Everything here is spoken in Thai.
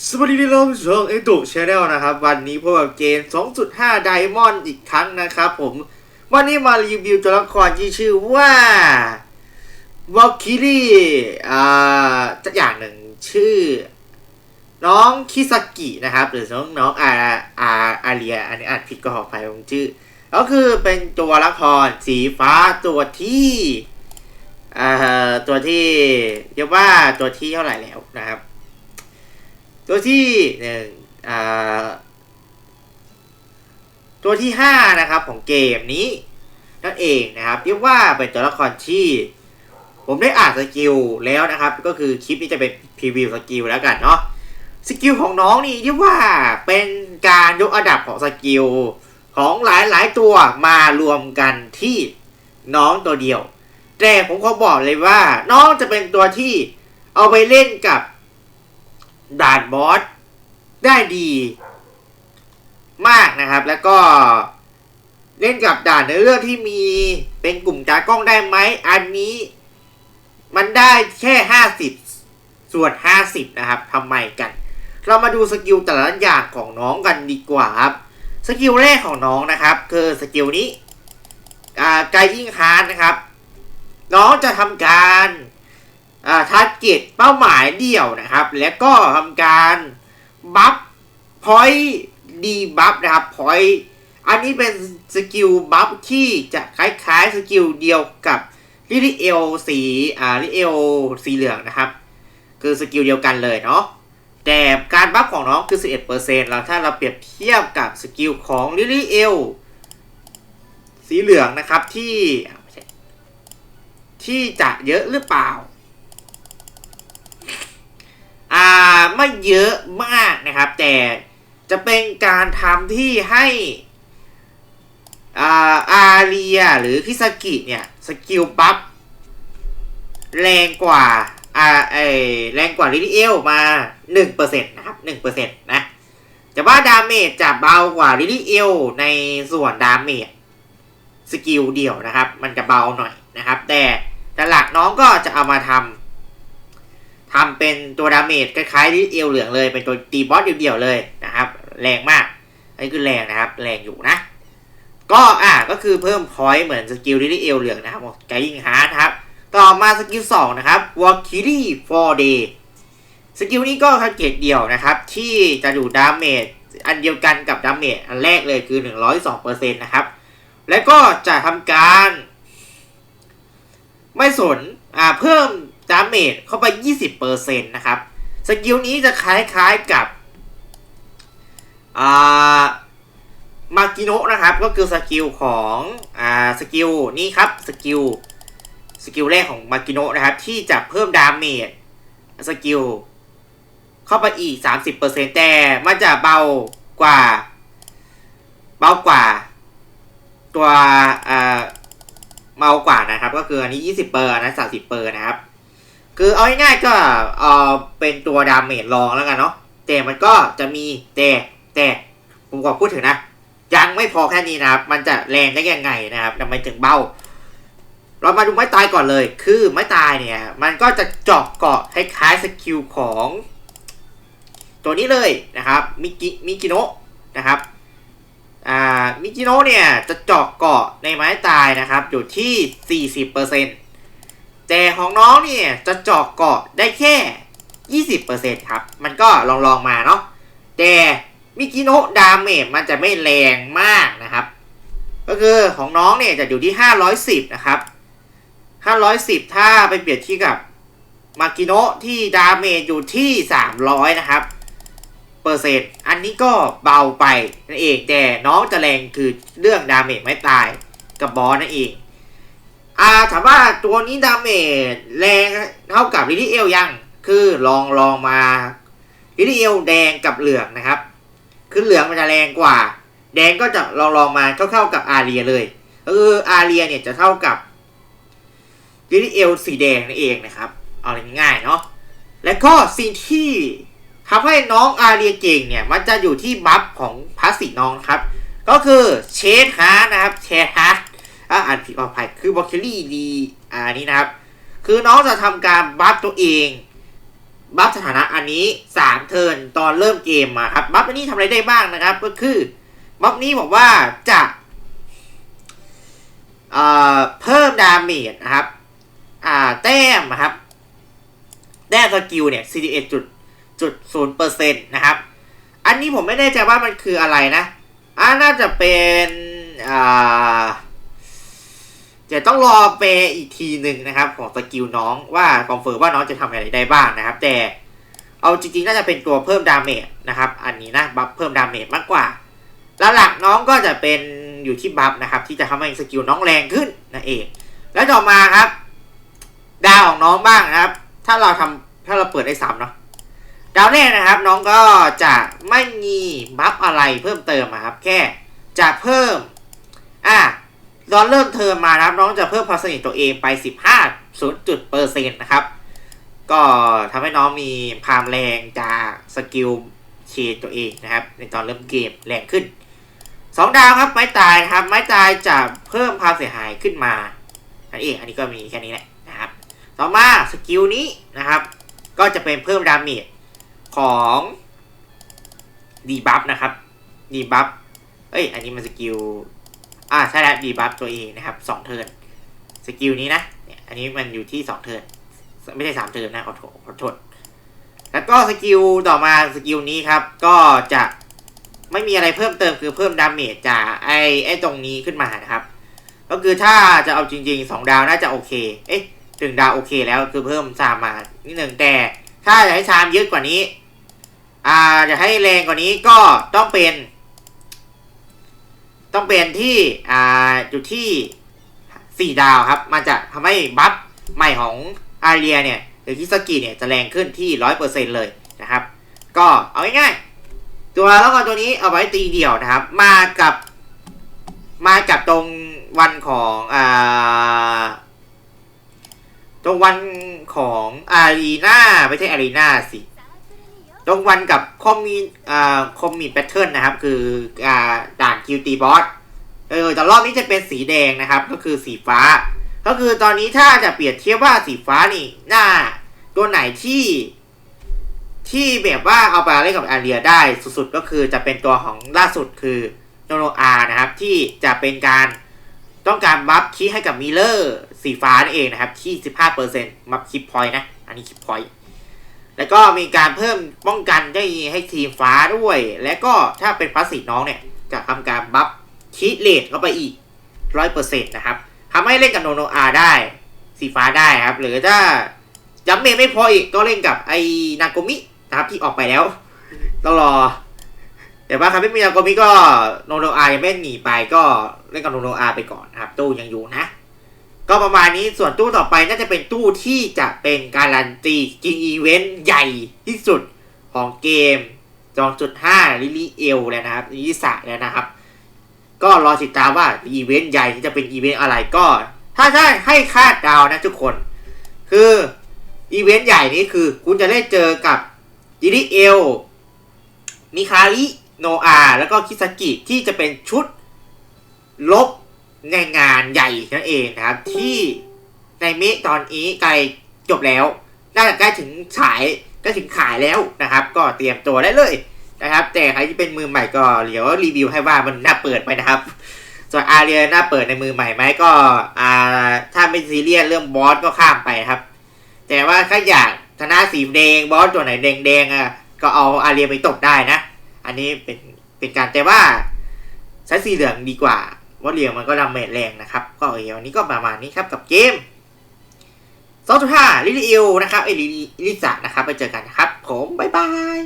สวัสดีที่เราช่องเอ็กโดชาแนลนะครับ วันนี้พวกกับเกม 2.5 ไดมอนด์อีกครั้งนะครับผม วันนี้มารีวิวตัวละครที่ชื่อว่าวอลคิรี่อ่าจะอย่างหนึ่งชื่อ น้องคิสกินะครับ หรือน้องน้องอาอาอาเรีย อันนี้อ่านผิดก็ขออภัยผมชื่อ ก็คือเป็นตัวละครสีฟ้าตัวที่อ่าตัวที่เรียกว่าตัวที่เท่าไหร่แล้วนะครับ ตัวที่หนึ่งตัวที่ห้านะครับของเกมนี้นั่นเองนะครับเรียกว่าเป็นตัวละครที่ ผมได้อ่านสกิลแล้วนะครับ ก็คือคลิปนี้จะเป็นพรีวิวสกิลแล้วกันเนาะสกิลของน้องนี่เรียกว่าเป็นการยกระดับของสกิลของหลายๆตัวมารวมกันที่น้องตัวเดียว แต่ผมขอบอกเลยว่า น้องจะเป็นตัวที่เอาไปเล่นกับ ด่านบอสได้ดีมากนะครับ แล้วก็เล่นกับด่านในเรื่องที่มีเป็นกลุ่มจากล้องได้ไหม อันนี้มันได้แค่ห้าสิบส่วนห้าสิบนะครับทำไมกัน เรามาดูสกิลแต่ละอย่างของน้องกันดีกว่าครับ สกิลแรกของน้องนะครับ คือสกิลนี้ อ่าไกยิ่งฮาร์ดนะครับ น้องจะทำการ อ่าทาร์เก็ตเป้าหมายเดี่ยวนะครับ แล้วก็ทำการบัฟพอยดีบัฟนะครับพอยอันนี้เป็นสกิลบัฟที่จะคล้ายๆสกิลเดียวกับลิลิเอลสีอ่าลิเอลสีเหลืองนะครับ คือสกิลเดียวกันเลยเนาะแต่การบัฟของน้องคือ 11%แล้วถ้าเราเปรียบเทียบกับสกิลของลิลิเอลสีเหลืองนะครับที่ที่จะเยอะหรือเปล่า อ่าไม่เยอะมากนะครับ แต่จะเป็นการทำที่ให้อ่าอาเรียหรือคิสกิเนี่ยสกิลบัฟแรงกว่าอ่าไอแรงกว่าลิลิเอลมา 1%นะครับ 1%นะแต่ว่าดาเมจจะเบากว่าลิลิเอลในส่วนดาเมจสกิลเดียวนะครับ มันจะเบาหน่อยนะครับ แต่แต่หลักน้องก็จะเอามาทำ ทำเป็นตัวดาเมจคล้ายๆที่เอวเหลืองเลย เป็นตัวตีบอสเดี่ยวๆเลยนะครับ แรงมากอันนี้คือแรงนะครับ แรงอยู่นะ ก็อะก็คือเพิ่มพอยต์เหมือนสกิลที่เอวเหลืองนะครับไกยิงฮาร์ดครับ ต่อมาสกิลสองนะครับวอลคิรี่ฟอร์เดย์สกิลนี้ก็ทาร์เกตเดียวนะครับ ที่จะดูดาเมจอันเดียวกันกับดาเมจอันแรกเลยคือ 102%นะครับ และก็จะทำการ ไม่สนอ่าเพิ่ม ดาเมจเข้าไป 20%นะครับ สกิลนี้จะคล้ายๆกับอ่ามากิโนะนะครับ ก็คือสกิลของอ่าสกิลนี้ครับสกิลสกิลแรกของมากิโนะนะครับ ที่จะเพิ่มดาเมจสกิลเข้าไปอีก 30%แต่มันจะเบากว่า เบากว่า ตัวอ่าเบากว่านะครับ ก็คืออันนี้ 20เปอร์นนั้น30เปอร์นะครับ คือเอาง่ายๆก็เออเป็นตัวดาเมจรองแล้วกันเนาะแต่มันก็จะมีแต่แต่ผมขอพูดถึงนะ ยังไม่พอแค่นี้นะครับ มันจะแรงได้ยังไงนะครับทำไมถึงเบ้า เรามาดูไม้ตายก่อนเลย คือไม้ตายเนี่ย มันก็จะเจาะเกาะคล้ายๆสกิลของ ตัวนี้เลยนะครับมิกิมิกิโนะนะครับอ่ามิกิโนะเนี่ยจะเจาะเกาะในไม้ตายนะครับ อยู่ที่ 40% แต่ของน้องเนี่ยจะเจาะเกาะได้แค่ 20%ครับ มันก็ลองลองๆมาเนาะ แต่มิกิโนะดาเมจมันจะไม่แรงมากนะครับ ก็คือของน้องเนี่ยจะอยู่ที่ 510 นะครับ 510 ถ้าไปเปรียบเทียบกับมากิโนะที่ดาเมจอยู่ที่ 300 นะครับเปอร์เซ็นต์อันนี้ก็เบาไปนั่นเองแต่น้องจะแรงคือเรื่องดาเมจไม่ตายกับบอสนั่นเอง อ่าถามว่าตัวนี้ดาเมจแรงเท่ากับลิลิเอลยัง คือลองลองมาลิลิเอลแดงกับเหลืองนะครับ คือเหลืองมันจะแรงกว่า แดงก็จะลองลองมาเท่าๆกับอาเรียเลยก็คืออาเรียเนี่ยจะเท่ากับลิลิเอลสีแดงนั่นเองนะครับ เอาง่ายๆเนาะและก็สิ่งที่ทำให้น้องอาเรียเก่งเนี่ยมันจะอยู่ที่บัฟของพาสซีน้องครับ ก็คือเชดฮาร์นะครับเชดฮาร์ อ่าอ่านผิดขออภัยคือบอคเคลี่ดีอ่านี่นะครับ คือน้องจะทำการบัฟตัวเองบัฟสถานะอันนี้สามเทิร์นตอนเริ่มเกมมาครับบัฟอันนี้ทำอะไรได้บ้างนะครับ ก็คือบัฟนี้บอกว่าจะเอ่อเพิ่มดาเมจนะครับอ่าแต้มนะครับแต้มสกิลเนี่ย41จุดจุดศูนย์เปอร์เซ็นต์นะครับ อันนี้ผมไม่แน่ใจว่ามันคืออะไรนะอ่าน่าจะเป็นอ่า ดี๋ยวต้องรอเปอีกทีหนึ่งนะครับ ของสกิลน้องว่าคอนเฟิร์มว่าน้องจะทำอะไรได้บ้างนะครับ แต่เอาจริงๆน่าจะเป็นตัวเพิ่มดาเมจนะครับ อันนี้นะบัฟเพิ่มดาเมจมากกว่าแล้วหลักน้องก็จะเป็นอยู่ที่บัฟนะครับ ที่จะทำให้สกิลน้องแรงขึ้นนั่นเองแล้วต่อมาครับ ดาวของน้องบ้างนะครับ ถ้าเราทำถ้าเราเปิดได้สามเนาะดาวแรกนะครับ น้องก็จะไม่มีบัฟอะไรเพิ่มเติมอะครับ แค่จะเพิ่ม อะ ตอนเริ่มเทอมมานะครับน้องจะเพิ่มพลังสนิทตัวเองไป 15 0จุดเปอร์เซ็นต์นะครับ ก็ทำให้น้องมีความแรงจากสกิลเชนตัวเองนะครับ ในตอนเริ่มเกมแรงขึ้นสองดาวครับไม้ตายครับไม้ตายจะเพิ่มความเสียหายขึ้นมานั่นเองอันนี้ก็มีแค่นี้แหละนะครับ ต่อมาสกิลนี้นะครับ ก็จะเป็นเพิ่มดาเมจของดีบัฟนะครับดีบัฟเอ้ยอันนี้มันสกิล อ่าใช่แล้วดีบัฟตัวเองนะครับสองเทิร์นสกิลนี้นะเนี่ยอันนี้มันอยู่ที่สองเทิร์นไม่ใช่สามเทิร์นนะขอโทษขอโทษแล้วก็สกิลต่อมาสกิลนี้ครับ ก็จะไม่มีอะไรเพิ่มเติมคือเพิ่มดาเมจจากไอ้ไอ้ตรงนี้ขึ้นมานะครับ ก็คือถ้าจะเอาจริงๆสองดาวน่าจะโอเค เอ๊ะถึงดาวโอเคแล้วคือเพิ่มซามมานิดหนึ่งแต่ ถ้าอยากให้ชามเยอะกว่านี้ อ่าจะให้แรงกว่านี้ก็ต้องเป็น ต้องเป็นที่อ่าอยู่ที่สี่ดาวครับ มันจะทำให้บัฟใหม่ของอาเรียเนี่ยหรือคิสกิเนี่ยจะแรงขึ้นที่ร้อยเปอร์เซ็นเลยนะครับ ก็เอาง่ายๆตัวแล้วก็ตัวนี้เอาไว้ตีเดี่ยวนะครับ มากับมากับตรงวันของอ่าตรงวันของอารีนาไม่ใช่อารีนาสิ ตรงวันกับคอมมีอ่าคอมมีแพทเทิร์นนะครับ คืออ่าด่านคิวตีบอสเออแต่รอบนี้จะเป็นสีแดงนะครับ ก็คือสีฟ้า ก็คือตอนนี้ถ้าจะเปรียบเทียบว่าสีฟ้านี่หน้าตัวไหนที่ที่แบบว่าเอาไปเล่นกับอาเรียได้สุดๆก็คือจะเป็นตัวของล่าสุดคือโนโนอานะครับ ที่จะเป็นการต้องการบัฟคีให้กับมิเลอร์สีฟ้านั่นเองนะครับที่ 15%บัฟคิปพอยต์นะ อันนี้คิปพอยต์ แล้วก็มีการเพิ่มป้องกันได้ให้ทีมฟ้าด้วย และก็ถ้าเป็นพาสีน้องเนี่ย จะทำการบัฟคิเลทเข้าไปอีกร้อยเปอร์เซ็นต์นะครับทำให้เล่นกับโนโนอาได้ สีฟ้าได้ครับ หรือถ้าจำเมย์ไม่พออีกก็เล่นกับไอ้นากมินะครับที่ออกไปแล้วต้องรอ แต่ว่าครับไม่มีนากมิก็โนโนอายังไม่หนีไปก็เล่นกับโนโนอาไปก่อนนะครับ ตู้ยังอยู่นะ ก็ประมาณนี้ส่วนตู้ต่อไปน่าจะเป็นตู้ที่จะเป็นการันตีจริงอีเวนต์ใหญ่ที่สุดของเกม 2.5 ลิลิเอลแล้วนะครับลิลิสะแล้วนะครับ ก็รอติดตามว่าอีเวนต์ใหญ่ที่จะเป็นอีเวนต์อะไรก็ ถ้าได้ให้คาดเดาวนะทุกคน คืออีเวนต์ใหญ่นี้คือ คุณจะได้เจอกับลิลิเอลมิคาริโนอาแล้วก็คิสกิที่จะเป็นชุดลบ ในงานใหญ่นั่นเองนะครับ ที่ในเมะตอนนี้ใกล้จบแล้วน่าจะใกล้ถึงฉายใกล้ถึงขายแล้วนะครับ ก็เตรียมตัวได้เลยนะครับ แต่ใครที่เป็นมือใหม่ก็เดี๋ยวรีวิวให้ว่ามันน่าเปิดไปนะครับ ส่วนอาเรียน่าเปิดในมือใหม่ไหมก็อ่าถ้าไม่ซีเรียสเรื่องบอสก็ข้ามไปครับ แต่ว่าถ้าอยากชนะสีแดงบอสตัวไหนแดงๆอะก็เอาอาเรียไปตกได้นะ อันนี้เป็นเป็นการแต่ว่าใช้สีเหลืองดีกว่า ว่าเรียงมันก็ดาเมจแรงนะครับ ก็เอวันนี้ก็ประมาณนี้ครับกับเกมซอสทูห้าลิลิเอลนะครับไอลิลิซ่านะครับ ไปเจอกันนะครับ ผม บ๊ายบาย